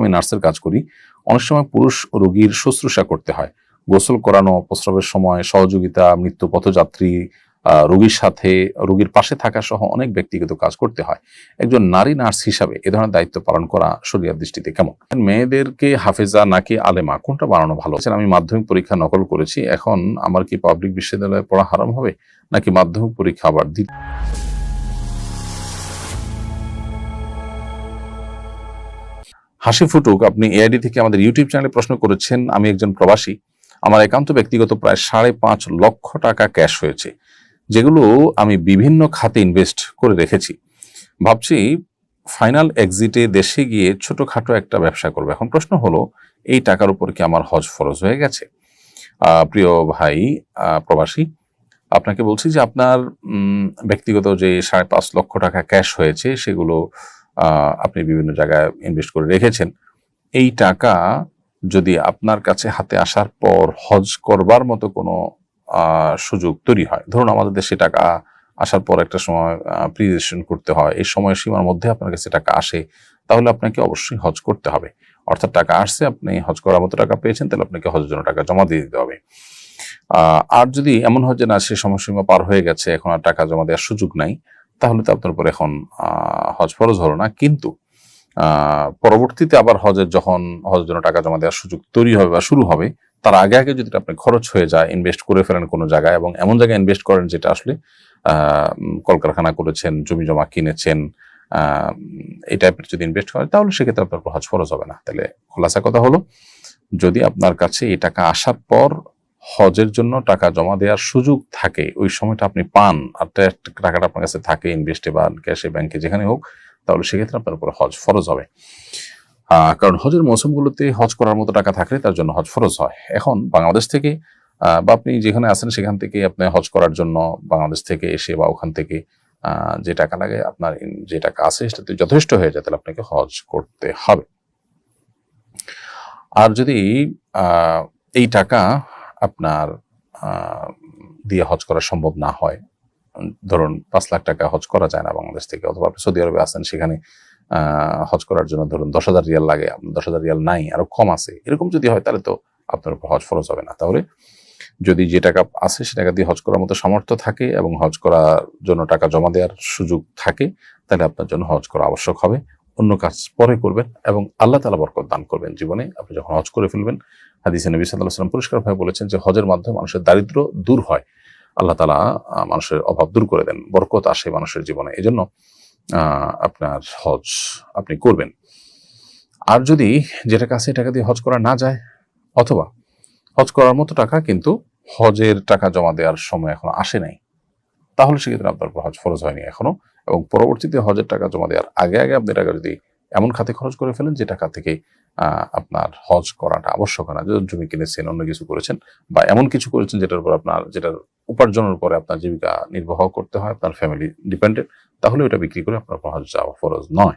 আমি নার্সের কাজ করি। অনেক সময় পুরুষ রোগীর শুশ্রূষা করতে হয়। গোসল করানো, প্রস্রাবের সময়, সহযোগিতা, মৃত্যু পথযাত্রী রোগীর সাথে, রোগীর পাশে থাকা সহ অনেক ব্যক্তিগত কাজ করতে হয়। একজন নারী নার্স হিসাবে এ ধরনের দায়িত্ব পালন করা শরিয়ার দৃষ্টিতে কেমন? মেয়েদেরকে হাফেজা নাকি আলেমা, কোনটা বানানো ভালো? আমি মাধ্যমিক পরীক্ষা নকল করেছি, এখন আমার কি পাবলিক বিশ্ববিদ্যালয়ে পড়া হারাম হবে? নাকি মাধ্যমিক পরীক্ষা আবার দিতে হাসি ফুটুক, আপনি এআইডি থেকে আমাদের ইউটিউব চ্যানেলে প্রশ্ন করেছেন, আমি একজন প্রবাসী, আমার একান্ত ব্যক্তিগত প্রায় সাড়ে পাঁচ লক্ষ টাকা ক্যাশ হয়েছে, যেগুলো আমি বিভিন্ন খাতে ইনভেস্ট করে রেখেছি। ভাবছি ফাইনাল এক্সিটে দেশে গিয়ে ছোটখাটো একটা ব্যবসা করব। এখন প্রশ্ন হলো, এই টাকার উপর কি আমার হজ ফরজ হয়ে গেছে? প্রিয় ভাই প্রবাসী, আপনাকে বলছি যে আপনার ব্যক্তিগত যে সাড়ে পাঁচ লক্ষ টাকা ক্যাশ হয়েছে, সেগুলো আপনি বিভিন্ন জায়গায় ইনভেস্ট করে রেখেছেন। এই টাকা যদি আপনার কাছে হাতে আসার পর হজ করবার মতো কোনো সুযোগ তৈরি হয়, ধরুন আমাদের দেশে টাকা আসার পর একটা সময় প্রিজেশন করতে হয়, এই সময় সীমার মধ্যে আপনার কাছে টাকা আসে, তাহলে আপনাকে অবশ্যই হজ করতে হবে। অর্থাৎ টাকা আসছে, আপনি হজ করার মতো টাকা পেয়েছেন, তাহলে আপনাকে হজের জন্য টাকা জমা দিয়ে দিতে হবে। আর যদি এমন হয় যে না, সে সময়সীমা পার হয়ে গেছে, এখন আর টাকা জমা দেওয়ার সুযোগ নাই তাহলে তো আপনার উপর এখন হজ ফরজ হলো না। কিন্তু পরবর্তীতে আবার হজের যখন, হজের জন্য টাকা জমা দেওয়ার সুযোগ তৈরি হবে বা শুরু হবে, তার আগে আগে যদি আপনি খরচ হয়ে যায় ইনভেস্ট করে ফেলেন কোনো জায়গায় এবং এমন জায়গায় ইনভেস্ট করেন যেটা আসলে কলকারখানা করেছেন, জমি জমা কিনেছেন এই টাইপের যদি ইনভেস্ট করেন, তাহলে সেক্ষেত্রে আপনার হজ ফরজ হবে না। তাহলে খোলাসা কথা হলো, যদি আপনার কাছে এই টাকা আসার পর হজের জন্য টাকা জমা দেওয়ার সুযোগ থাকে, ওই সময়টা আপনি পান, আর টাকাটা আপনার কাছে থাকে ইনভেস্টে বা ক্যাশে ব্যাংকে যেখানে হোক, তাহলে সেক্ষেত্রে আপনার উপর হজ ফরজ হবে। কারণ হজের মৌসুমগুলোতে হজ করার মতো টাকা থাকলে তার জন্য হজ ফরজ হয়। এখন বাংলাদেশ থেকে বা আপনি যেখানে আছেন সেখান থেকে আপনি হজ করার জন্য বাংলাদেশ থেকে এসে বা ওখান থেকে যে টাকা লাগে, আপনার যে টাকা আছে সেটাতে যথেষ্ট হয়ে যায়, তাহলে আপনাকে হজ করতে হবে। আর যদি এই টাকা আপনার দিয়ে হজ করা সম্ভব না হয়। ধরুন, পাঁচ লাখ টাকা হজ করা যায় না বাংলাদেশ থেকে, অথবা আপনি সৌদি আরবে আছেন, সেখানে হজ করার জন্য ধরুন দশ হাজার রিয়াল লাগে দশ হাজার রিয়াল নাই, আরও কম আছে। এরকম যদি হয়, তাহলে তো আপনার উপর হজ ফরজ হবে না। তাহলে যদি যে টাকা আছে, সে টাকা দিয়ে হজ করার মতো সামর্থ্য থাকে এবং হজ করার জন্য টাকা জমা দেওয়ার সুযোগ থাকে, তাহলে আপনার জন্য হজ করা আবশ্যক হবে। অন্য কাজ পরে করবেন এবং আল্লাহ তালা বরকত দান করবেন জীবনে। আপনি যখন হজ করে ফেলবেন, হাদিসে নবী সাল্লাহ সাল্লাম পরিষ্কারভাবে বলেছেন যে হজের মাধ্যমে মানুষের দারিদ্র দূর হয়। আল্লাহ তালা মানুষের অভাব দূর করে দেন, বরকত আসে মানুষের জীবনে। এই জন্য আপনার হজ আপনি করবেন। আর যদি যে টাকা আছে টাকা দিয়ে হজ করা না যায়, অথবা হজ করার মতো টাকা কিন্তু হজের টাকা জমা দেওয়ার সময় এখন আসে নাই তাহলে সেক্ষেত্রে আপনার উপর হজ ফরজ হয়নি এখনও এবং পরবর্তীতে হজের টাকা জমা দেওয়ার আগে আগে আপনি টাকা যদি এমন খাতে খরচ করে ফেলেন যে টাকা থেকে আপনার হজ করাটা আবশ্যক না। যদি জমি কিনেছেন, অন্য কিছু করেছেন বা এমন কিছু করেছেন যেটার উপর আপনার, যেটার উপার্জনের উপরে আপনার জীবিকা নির্বাহ করতে হয়, আপনার ফ্যামিলি ডিপেন্ডেন্ট তাহলে ওটা বিক্রি করে আপনার হজ যাওয়া ফরজ নয়।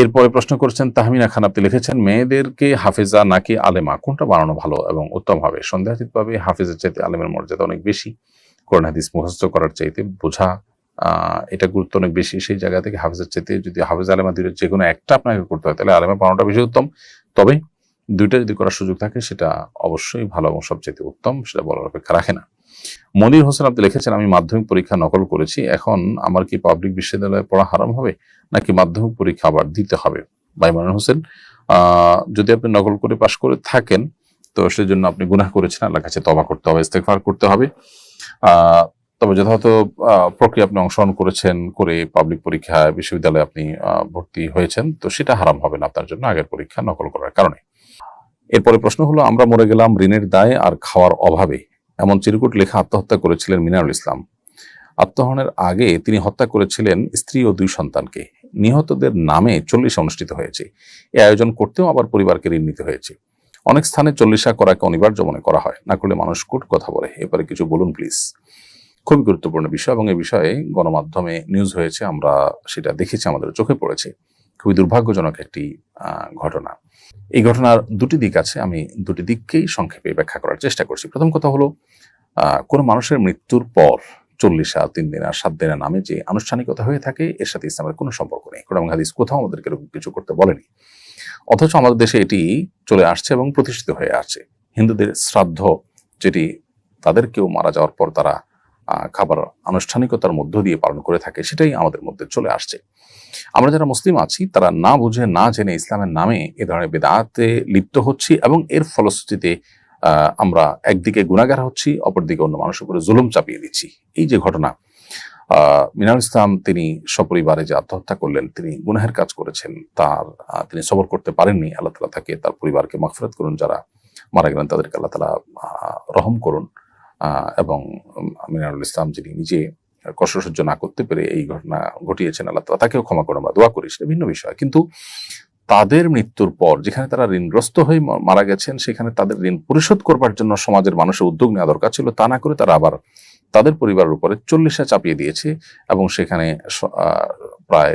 এরপরে প্রশ্ন করেছেন, তাহমিনা খান আপনি লিখেছেন, মেয়েদেরকে হাফেজা নাকি আলেমা? কোনটা বানানো ভালো এবং উত্তম হবে? সন্দেহাতীতভাবে হাফেজের চাইতে আলেমের মর্যাদা অনেক বেশি। কোরআন হাদিস মুখস্থ করার চাইতে বোঝা এটা গুরুত্ব অনেক বেশি। সেই জায়গা থেকে হাফেজের চাইতে যদি হাফেজ আলেমা দুইটা যে কোনো একটা আপনাকে করতে হয়, তাহলে আলেমা বানানোটা বেশি উত্তম। তবে দুইটা যদি করার সুযোগ থাকে, সেটা অবশ্যই ভালো এবং সবচেয়ে উত্তম, সেটা বলার অপেক্ষা রাখে না। মনির হোসেন আপনি লিখেছেন, আমি মাধ্যমিক পরীক্ষা নকল করেছি, এখন আমার কি পাবলিক বিশ্ববিদ্যালয়ে পড়া হারাম হবে, নাকি মাধ্যমিক পরীক্ষা আবার দিতে হবে? ভাই মনির হোসেন যদি আপনি নকল করে পাশ করে থাকেন, তো সেজন্য আপনি গুনাহ করেছেন আল্লাহ কাছে তবা করতে হবে, ইস্তেগফার করতে হবে। তবে যথাযথ প্রক্রিয়া আপনি অংশগ্রহণ করেছেন করে পাবলিক পরীক্ষা, বিশ্ববিদ্যালয়ে আপনি ভর্তি হয়েছেন, তো সেটা হারাম হবে না আপনার জন্য আগের পরীক্ষা নকল করার কারণে। এরপরে প্রশ্ন হলো, আমরা মরে গেলাম ঋণের দায় আর খাওয়ার অভাবে। এমন চিরকুট লেখা আত্মহত্যা করেছিলেন মিনারুল ইসলাম। আত্মহরণের আগে তিনি হত্যা করেছিলেন স্ত্রী ও দুই সন্তানকে। নিহতদের নামে চল্লিশ অনুষ্ঠিত হয়েছে। এই আয়োজন করতেও আবার পরিবারকে ঋণ নিতে হয়েছে। অনেক স্থানে চল্লিশা করাকে অনিবার্য মনে করা হয়। না করলে মানুষ কোট কথা বলে। এবারে কিছু বলুন প্লিজ খুবই গুরুত্বপূর্ণ বিষয় এবং এই বিষয়ে গণমাধ্যমে নিউজ হয়েছে, আমরা সেটা দেখেছি, আমাদের চোখে পড়েছে। খুবই দুর্ভাগ্যজনক একটি ঘটনা। এই ঘটনার দুটি দিক আছে, আমি দুটি দিককেই সংক্ষেপে ব্যাখ্যা করার চেষ্টা করছি। প্রথম কথা হলো কোনো মানুষের মৃত্যুর পর চল্লিশ আর তিন দিন আর সাত দিনের নামে যে আনুষ্ঠানিকতা হয়ে থাকে, এর সাথে ইসলামের কোনো সম্পর্ক নেই। কোরআন হাদিস কোথাও আমাদেরকে কিছু করতে বলেনি। অথচ আমাদের দেশে এটি চলে আসছে এবং প্রতিষ্ঠিত হয়ে আসছে হিন্দুদের শ্রাদ্ধ, যেটি তাদের কেউ মারা যাওয়ার পর তারা খাবার আনুষ্ঠানিকতার মধ্য দিয়ে পালন করে থাকে, সেটাই আমাদের মধ্যে চলে আসছে। আমরা যারা মুসলিম আছি, তারা না বুঝে, না জেনে ইসলামের নামে এ ধরনের বেদাতে লিপ্ত হচ্ছি এবং এর ফলশ্রুতিতে আমরা একদিকে গুণাগার হচ্ছি, অপরদিকে অন্য মানুষের উপরে জুলুম চাপিয়ে দিচ্ছি। এই যে ঘটনা আহ, মিনারুল ইসলাম তিনি সপরিবারে যে আত্মহত্যা করলেন তিনি গুনাহের কাজ করেছেন তার তিনি সবর করতে পারেননি আল্লাহ তালা তাকে তার পরিবারকে মাফরত করুন যারা মারা গেলেন তাদেরকে আল্লাহ তালা রহম করুন এবং মিনারুল ইসলাম যিনি নিজে কষ্ট সহ্য না করতে পেরে এই ঘটনা ঘটিয়েছেন আল্লাহ তালা তাকেও ক্ষমা করে আমরা দোয়া করি সেটা ভিন্ন বিষয়। কিন্তু তাদের মৃত্যুর পর যেখানে তারা ঋণগ্রস্ত হয়ে মারা গেছেন সেখানে তাদের ঋণ পরিশোধ করবার জন্য সমাজের মানুষের উদ্যোগ নেওয়া দরকার ছিল তা না করে তারা আবার তাদের পরিবারের উপরে চল্লিশে চাপিয়ে দিয়েছে এবং সেখানে প্রায়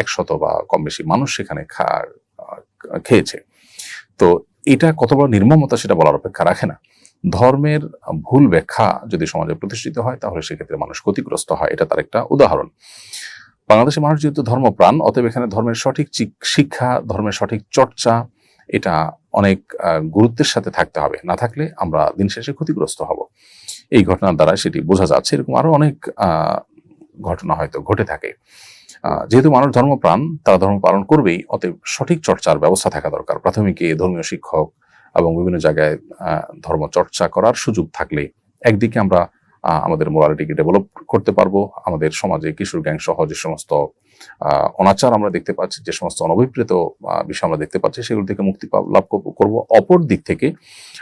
একশত বা কম বেশি মানুষ সেখানে খেয়েছে। তো এটা কত বড় নির্মমতা সেটা বলার অপেক্ষা রাখে না। ধর্মের ভুল ব্যাখ্যা যদি সমাজে প্রতিষ্ঠিত হয়, তাহলে সেক্ষেত্রে মানুষ ক্ষতিগ্রস্ত হয়। এটা তার একটা উদাহরণ। বাংলাদেশের মানুষ যেহেতু ধর্মপ্রাণ, অতএব এখানে ধর্মের সঠিক শিক্ষা, ধর্মের সঠিক চর্চা এটা অনেক গুরুত্বের সাথে থাকতে হবে। না থাকলে আমরা দিন শেষে ক্ষতিগ্রস্ত হব। এই ঘটনার দ্বারা সেটি বোঝা যাচ্ছে। এরকম আরও অনেক ঘটনা হয়তো ঘটে থাকে। যেহেতু মানুষ ধর্মপ্রাণ, তারা ধর্ম পালন করবেই, অতএব সঠিক চর্চার ব্যবস্থা থাকা দরকার। প্রাথমিকে ধর্মীয় শিক্ষক এবং বিভিন্ন জায়গায় ধর্ম চর্চা করার সুযোগ থাকলে একদিকে আমরা আমাদের মোরালিটিকে ডেভেলপ করতে পারব। আমাদের সমাজে কিশোর গ্যাং সহ যে সমস্ত অনাচার আমরা দেখতে পাচ্ছি, যে সমস্ত অনভিপ্রেত বিষয় আমরা দেখতে পাচ্ছি, সেগুলো থেকে মুক্তি লাভ কর- করব। অপর দিক থেকে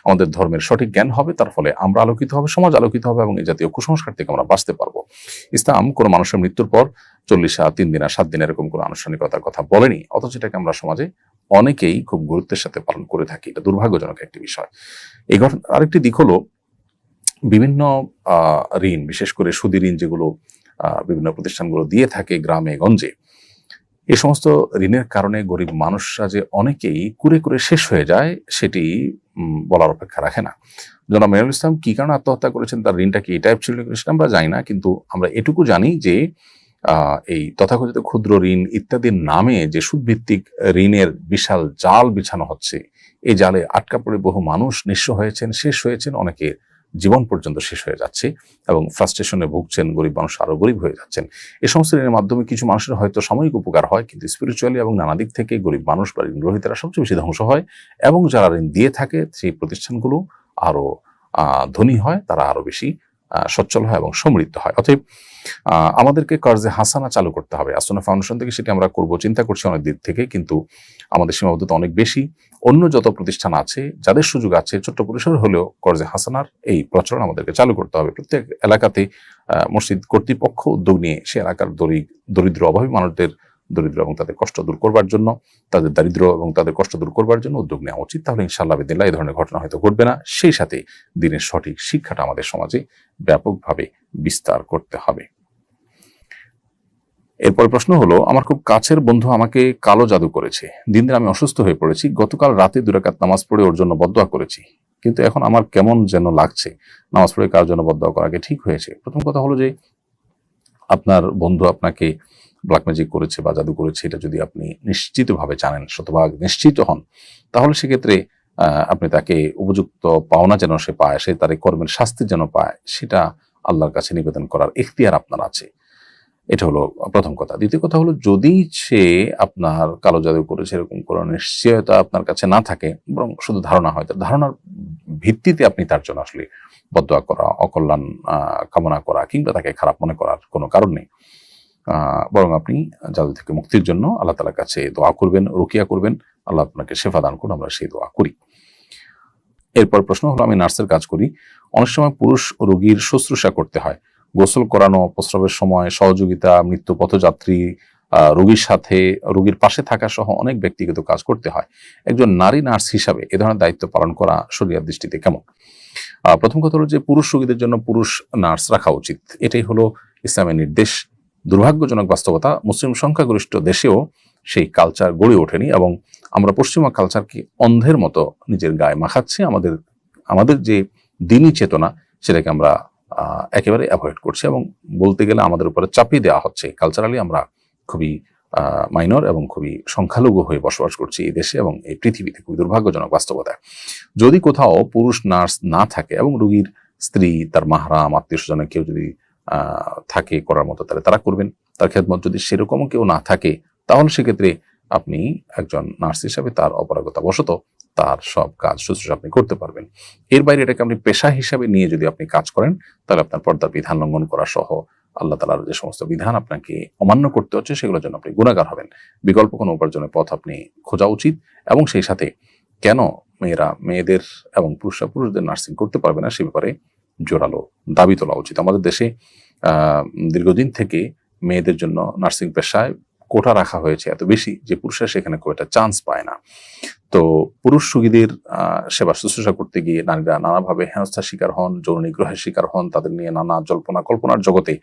আমাদের ধর্মের সঠিক জ্ঞান হবে, তার ফলে আমরা আলোকিত হবে, সমাজ আলোকিত হবে এবং এই জাতীয় কুসংস্কার থেকে আমরা বাঁচতে পারব। ইসলাম কোনো মানুষের মৃত্যুর পর চল্লিশ তিন দিন আর সাত দিন এরকম কোনো আনুষ্ঠানিকতার কথা বলেনি, অথচ এটাকে আমরা সমাজে অনেকেই খুব গুরুত্বের সাথে পালন করে থাকি। এটা দুর্ভাগ্যজনক একটি বিষয়। এই ঘটনা, আরেকটি দিক হলো বিভিন্ন ঋণ, বিশেষ করে সুদী ঋণ যেগুলো বিভিন্ন প্রতিষ্ঠানগুলো দিয়ে থাকে গ্রামে, গঞ্জে। এই সমস্ত ঋণের কারণে গরিব মানুষরা যে অনেকেই কুরে কুরে শেষ হয়ে যায়, সেটি বলার অপেক্ষা রাখে না। জনাব মেহরুল ইসলাম কি কারণে আত্মহত্যা করেছেন, তার ঋণটা কি টাইপ ছিল সেটা আমরা জানি না, কিন্তু আমরা এটুকু জানি যে এই তথাকথিত ক্ষুদ্র ঋণ ইত্যাদির নামে যে সুদভিত্তিক ঋণের বিশাল জাল বিছানো হচ্ছে এই জালে আটকা পড়ে বহু মানুষ নিঃস্ব হয়েছেন, শেষ হয়েছেন অনেকে জীবন পর্যন্ত শেষ হয়ে যাচ্ছে এবং ফ্রাস্ট্রেশনে ভুগছেন গরিব মানুষ আরও গরিব হয়ে যাচ্ছেন। এই সমস্ত ঋণের মাধ্যমে কিছু মানুষের হয়তো সাময়িক উপকার হয় কিন্তু স্পিরিচুয়ালি এবং নানা দিক থেকে গরিব মানুষ বা ঋণ গ্রহীতারা সবচেয়ে বেশি ধ্বংস হয় এবং যারা ঋণ দিয়ে থাকে সেই প্রতিষ্ঠানগুলো আরও আহ, ধনী হয় তারা আরও বেশি সচ্ছল হয় এবং সমৃদ্ধ হয়। অতএব আমাদেরকে কর্জে হাসানা চালু করতে হবে। আসনা ফাউন্ডেশন থেকে সেটি আমরা করব চিন্তা করছি অনেক দিক থেকে কিন্তু আমাদের সীমাবদ্ধতা অনেক বেশি। অন্য যত প্রতিষ্ঠান আছে, যাদের সুযোগ আছে, ছোট্ট পরিসর হলেও কর্জে হাসানার এই প্রচলন আমাদেরকে চালু করতে হবে। প্রত্যেক এলাকাতে মসজিদ কর্তৃপক্ষ উদ্যোগ নিয়ে সে এলাকার দরিদ্র, অভাবী মানুষদের দরিদ্র এবং তাদের কষ্ট দূর করবার জন্য, তাদের দারিদ্র এবং তাদের কষ্ট দূর করবার জন্য উদ্যোগ নেওয়া উচিত। তাহলে ইনশাল্লাহ বিদিল্লাহ এই ধরনের ঘটনা হয়তো ঘটবে না। সেই সাথে দিনের সঠিক শিক্ষাটা আমাদের সমাজে ব্যাপকভাবে বিস্তার করতে হবে। এরপর প্রশ্ন হলো, আমার খুব কাছের বন্ধু আমাকে কালো জাদু করেছে। দিন দিন আমি অসুস্থ হয়ে পড়েছি। গতকাল রাতে দুরাকাত নামাজ পড়ে ওর জন্য বদয়া করেছি। কিন্তু এখন আমার কেমন যেন লাগছে। নামাজ পড়ে কার জন্য বদয়া করাকে ঠিক হয়েছে? প্রথম কথা হলো যে, আপনার বন্ধু আপনাকে ব্ল্যাক ম্যাজিক করেছে বা জাদু করেছে, এটা যদি আপনি নিশ্চিতভাবে জানেন, শতভাগ নিশ্চিত হন, তাহলে সেক্ষেত্রে আপনি তাকে উপযুক্ত পাওনা যেন সে পায়, সে তার কর্মের শাস্তি যেন পায়, সেটা আল্লাহর কাছে নিবেদন করার এখতিয়ার আপনার আছে। এটা হলো প্রথম কথা। দ্বিতীয় কথা হলো, যদি সে আপনার কালো জাদু করেছে এরকম কোনো নিশ্চয়তা আপনার কাছে না থাকে, বরং শুধু ধারণা হয় ধারণার ভিত্তিতে আপনি তার জন্য আসলে বদয়া করা, অকল্যাণ কামনা করা কিংবা তাকে খারাপ মনে করার কোনো কারণ নেই। বরং আপনি জাদু থেকে মুক্তির জন্য আল্লাহ তালার কাছে দোয়া করবেন, রুকিয়া করবেন, আল্লাহ আপনাকে সেফা দান করুন, আমরা সেই দোয়া করি। এরপর প্রশ্ন হলো, আমি নার্সের কাজ করি। অনেক সময় পুরুষ রোগীর শুশ্রূষা করতে হয়। গোসল করানো, প্রস্রাবের সময় সহযোগিতা, মৃত্যু পথযাত্রী রোগীর সাথে, রোগীর পাশে থাকা সহ অনেক ব্যক্তিগত কাজ করতে হয়। একজন নারী নার্স হিসাবে এ ধরনের দায়িত্ব পালন করা শরিয়ার দৃষ্টিতে কেমন? প্রথম কথা হলো যে পুরুষ রোগীদের জন্য পুরুষ নার্স রাখা উচিত। এটাই হলো ইসলামের নির্দেশ। দুর্ভাগ্যজনক বাস্তবতা, মুসলিম সংখ্যাগরিষ্ঠ দেশেও সেই কালচার গড়ে ওঠেনি এবং আমরা পশ্চিমা কালচারকে অন্ধের মতো নিজের গায়ে মাখাচ্ছি। আমাদের আমাদের যে দিনই চেতনা, সেটাকে আমরা একেবারে অ্যাভয়েড করছি এবং বলতে গেলে আমাদের উপরে চাপিয়ে দেওয়া হচ্ছে। কালচারালি আমরা খুবই মাইনর এবং খুবই সংখ্যালঘু হয়ে বসবাস করছি এই দেশে এবং এই পৃথিবীতে খুবই দুর্ভাগ্যজনক বাস্তবতা। যদি কোথাও পুরুষ নার্স না থাকে এবং রুগীর স্ত্রী, তার মাহরাম আত্মীয় স্বজনের কেউ যদি থাকে করার মতো, তাহলে তারা করবেন। তার খেদমত যদি সেরকমও কেউ না থাকে, তাহলে সেক্ষেত্রে আপনি একজন নার্স হিসাবে তার অপারগতা বশত তার সব কাজ শুশ্রূষা আপনি করতে পারবেন। এর বাইরে এটাকে আপনি পেশা হিসাবে নিয়ে যদি আপনি কাজ করেন, তাহলে আপনার পর্দার বিধান লঙ্ঘন করা সহ আল্লাহ তালার যে সমস্ত বিধান আপনাকে অমান্য করতে হচ্ছে, সেগুলোর জন্য আপনি গুণাগার হবেন। বিকল্প কোনো উপার্জনের পথ আপনি খোঁজা উচিত এবং সেই সাথে কেন মেয়েরা, মেয়েদের এবং পুরুষরা, পুরুষদের নার্সিং করতে পারবে না, সে ব্যাপারে জোরালো দাবি তোলা উচিত। আমাদের দেশে দীর্ঘদিন থেকে মেয়েদের জন্য নার্সিং পেশায় কোটা রাখা হয়েছে এত বেশি যে পুরুষরা সেখানে খুব একটা চান্স পায় না। তো পুরুষ সুগীদের সেবা শুশ্রূষা করতে গিয়ে নারীরা নানাভাবে হেনস্থার শিকার হন, যৌন নিগ্রহের শিকার হন, তাদের নিয়ে নানা জল্পনা কল্পনার জগতে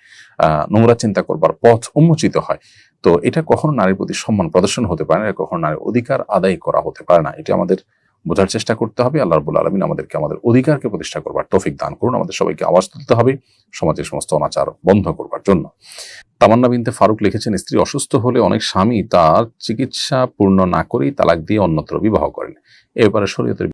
নোংরা চিন্তা করবার পথ উন্মোচিত হয়। তো এটা কখনো নারীর প্রতি সম্মান প্রদর্শন হতে পারে না কখনো নারীর অধিকার আদায় করা হতে পারে না। এটা আমাদের বোঝার চেষ্টা করতে হবে। আল্লাহ রবুল আলমিন আমাদেরকে আমাদের অধিকারকে প্রতিষ্ঠা করবার তৌফিক দান করুন। আমাদের সবাইকে আওয়াজ তুলতে হবে সমাজের সমস্ত অনাচার বন্ধ করবার জন্য। তামান্না বিনতে ফারুক লিখেছেন, স্ত্রী অসুস্থ হলে অনেক স্বামী তার চিকিৎসা পূর্ণ না করেই তালাক দিয়ে অন্যত্র বিবাহ করেন। এ ব্যাপারে শরীয়তের